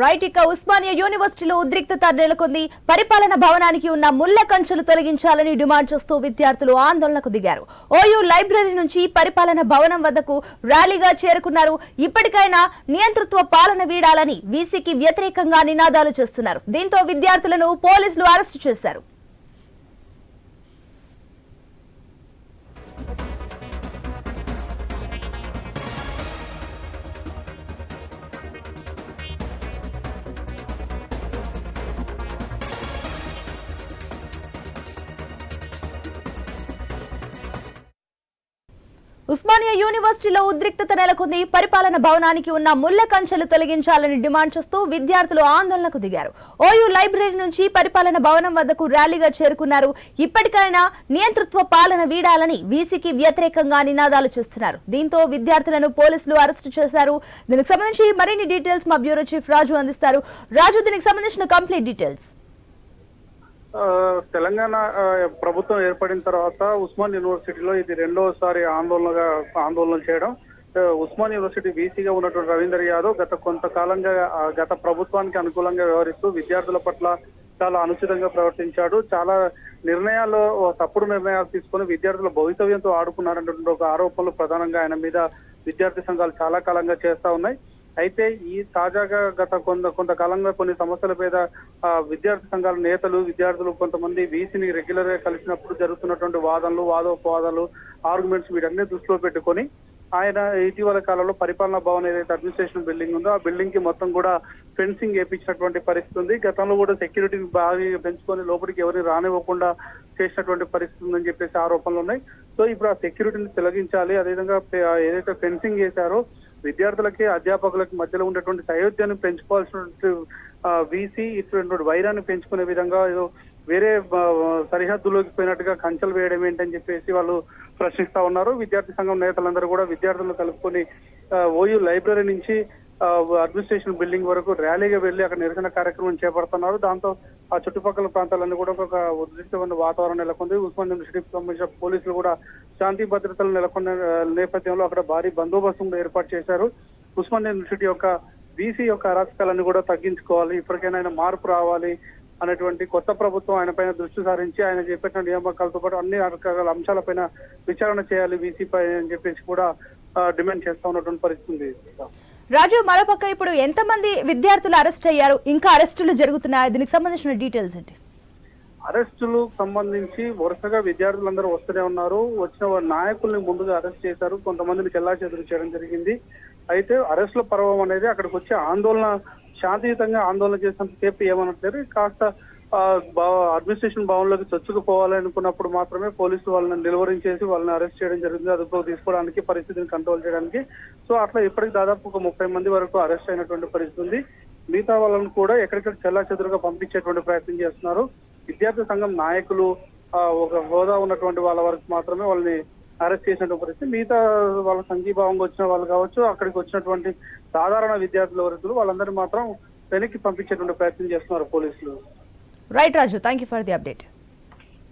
Right ఇక ఉస్మానియా యూనివర్సిటీలో ఉద్రిక్తత నెలకొంది. పరిపాలన భవనానికి ఉన్న ముళ్ళ కంచెలు తొలగించాలని డిమాండ్ చేస్తూ విద్యార్థులు ఆందోళనకు దిగారు. ఓయూ లైబ్రరీ నుంచి పరిపాలన భవనం వద్దకు ర్యాలీగా చేరుకున్నారు. ఇప్పటికైనా నియంతృత్వ పాలన వీడాలని వీసీకి వ్యతిరేకంగా నినాదాలు చేస్తున్నారు. దీంతో విద్యార్థులను పోలీసులు అరెస్టు చేశారు. ఉస్మానియా యూనివర్సిటీలో ఉద్రిక్తత నెలకొంది. పరిపాలన భవనానికి ఉన్న ముళ్ళ కంచెలు తొలగించాలని డిమాండ్ చేస్తూ విద్యార్థులు ఆందోళనకు దిగారు. ఓయూ లైబ్రరీ నుంచి పరిపాలన భవనం వద్దకు ర్యాలీగా చేరుకున్నారు. ఇప్పటికైనా నియంతృత్వ పాలన వీడాలని వీసీకి వ్యతిరేకంగా నినాదాలు చేస్తున్నారు. దీంతో విద్యార్థులను పోలీసులు అరెస్టు చేశారు. దీనికి సంబంధించి మరిన్ని డీటెయిల్స్ మా బ్యూరో చీఫ్ రాజు అందిస్తారు. రాజు దీనికి సంబంధించిన కంప్లీట్ డీటెయిల్స్. తెలంగాణ ప్రభుత్వం ఏర్పడిన తర్వాత ఉస్మాన్ యూనివర్సిటీలో ఇది రెండోసారి ఆందోళనగా ఆందోళన చేయడం. ఉస్మాన్ యూనివర్సిటీ వీసీగా ఉన్నటువంటి రవీందర్ యాదవ్ గత కొంతకాలంగా గత ప్రభుత్వానికి అనుకూలంగా వ్యవహరిస్తూ విద్యార్థుల పట్ల చాలా అనుచితంగా ప్రవర్తించాడు. చాలా నిర్ణయాలు తప్పుడు నిర్ణయాలు తీసుకొని విద్యార్థుల భవితవ్యంతో ఆడుకున్నారన్నటువంటి ఒక ఆరోపణలు ప్రధానంగా ఆయన మీద విద్యార్థి సంఘాలు చాలా కాలంగా చేస్తా ఉన్నాయి. అయితే ఈ తాజాగా గత కొంత కొంతకాలంగా కొన్ని సమస్యల మీద విద్యార్థి సంఘాల నేతలు విద్యార్థులు కొంతమంది వీసీని రెగ్యులర్గా కలిసినప్పుడు జరుగుతున్నటువంటి వాదనలు వాదోపవాదాలు ఆర్గ్యుమెంట్స్ వీటన్నీ దృష్టిలో పెట్టుకొని ఆయన ఇటీవల కాలంలో పరిపాలనా భవన్ ఏదైతే అడ్మినిస్ట్రేషన్ బిల్డింగ్ ఉందో ఆ బిల్డింగ్కి మొత్తం కూడా ఫెన్సింగ్ వేయించినటువంటి పరిస్థితి ఉంది. గతంలో కూడా సెక్యూరిటీని బాగా పెంచుకొని లోపలికి ఎవరిని రానివ్వకుండా చేసినటువంటి పరిస్థితి ఉందని చెప్పేసి ఆరోపణలు ఉన్నాయి. సో ఇప్పుడు ఆ సెక్యూరిటీని తొలగించాలి. అదేవిధంగా ఏదైతే ఫెన్సింగ్ చేశారో విద్యార్థులకి అధ్యాపకులకి మధ్యలో ఉండేటువంటి సయోధ్యాన్ని పెంచుకోవాల్సినటువంటి వీసీ ఇటువంటి వైరాన్ని పెంచుకునే విధంగా ఏదో వేరే సరిహద్దులోకి పోయినట్టుగా కంచెలు వేయడం ఏంటని చెప్పేసి వాళ్ళు ప్రశ్నిస్తా ఉన్నారు. విద్యార్థి సంఘం నేతలందరూ కూడా విద్యార్థులను కలుపుకొని ఓయూ లైబ్రరీ నుంచి అడ్మినిస్ట్రేషన్ బిల్డింగ్ వరకు ర్యాలీగా వెళ్ళి అక్కడ నిరసన కార్యక్రమం చేపడుతున్నారు. దాంతో ఆ చుట్టుపక్కల ప్రాంతాలన్నీ కూడా ఒక ఉద్రిక్తమైన వాతావరణం నెలకొంది. ఉస్మాన్ యూనివర్సిటీకి సంబంధించిన పోలీసులు కూడా శాంతి భద్రతలు నెలకొన్న నేపథ్యంలో అక్కడ భారీ బందోబస్తు ఏర్పాటు చేశారు. ఉస్మాన్ యూనివర్సిటీ యొక్క బీసీ యొక్క అరాచకాలను కూడా తగ్గించుకోవాలి. ఇప్పటికైనా ఆయన మార్పు రావాలి అనేటువంటి కొత్త ప్రభుత్వం ఆయన పైన దృష్టి సారించి ఆయన చేపట్టిన నియామకాలతో పాటు అన్ని రకాల అంశాలపైన విచారణ చేయాలి వీసీ పై అని చెప్పేసి కూడా డిమాండ్ చేస్తా ఉన్నటువంటి పరిస్థితి ఉంది. రాజు మరోపక్క ఇప్పుడు ఎంతమంది విద్యార్థులు అరెస్ట్ అయ్యారు? ఇంకా అరెస్టులు జరుగుతున్నాయి? దీనికి సంబంధించిన డీటెయిల్స్ ఏంటి? అరెస్టులు సంబంధించి వరుసగా విద్యార్థులందరూ వస్తూనే ఉన్నారు. వచ్చిన వారి నాయకుల్ని ముందుగా అరెస్ట్ చేశారు. కొంతమందిని చెల్లా చెదురు చేయడం జరిగింది. అయితే అరెస్టుల పర్వం అనేది అక్కడికి వచ్చి ఆందోళన శాంతియుతంగా ఆందోళన చేసినంత సేపు ఏమనట్లేదు. కాస్త అడ్మినిస్ట్రేషన్ భవన్లోకి చొచ్చుకుపోవాలి అనుకున్నప్పుడు మాత్రమే పోలీసులు వాళ్ళని నిలువరించేసి వాళ్ళని అరెస్ట్ చేయడం జరిగింది. అదుపులోకి తీసుకోవడానికి పరిస్థితిని కంట్రోల్ చేయడానికి. సో అట్లా ఇప్పటికి దాదాపు ఒక ముప్పై మంది వరకు అరెస్ట్ అయినటువంటి పరిస్థితి ఉంది. మిగతా వాళ్ళని కూడా ఎక్కడికక్కడ చెల్లా చెదురుగా పంపించేటువంటి ప్రయత్నం చేస్తున్నారు. విద్యార్థి సంఘం నాయకులు ఒక హోదా ఉన్నటువంటి వాళ్ళ వరకు మాత్రమే వాళ్ళని అరెస్ట్ చేసినటువంటి పరిస్థితి. మిగతా వాళ్ళ సంఘీభావంగా వచ్చిన వాళ్ళు కావచ్చు అక్కడికి వచ్చినటువంటి సాధారణ విద్యార్థుల వరకు వాళ్ళందరినీ మాత్రం వెనక్కి పంపించేటువంటి ప్రయత్నం చేస్తున్నారు పోలీసులు. Right, Raju. Thank you for the update.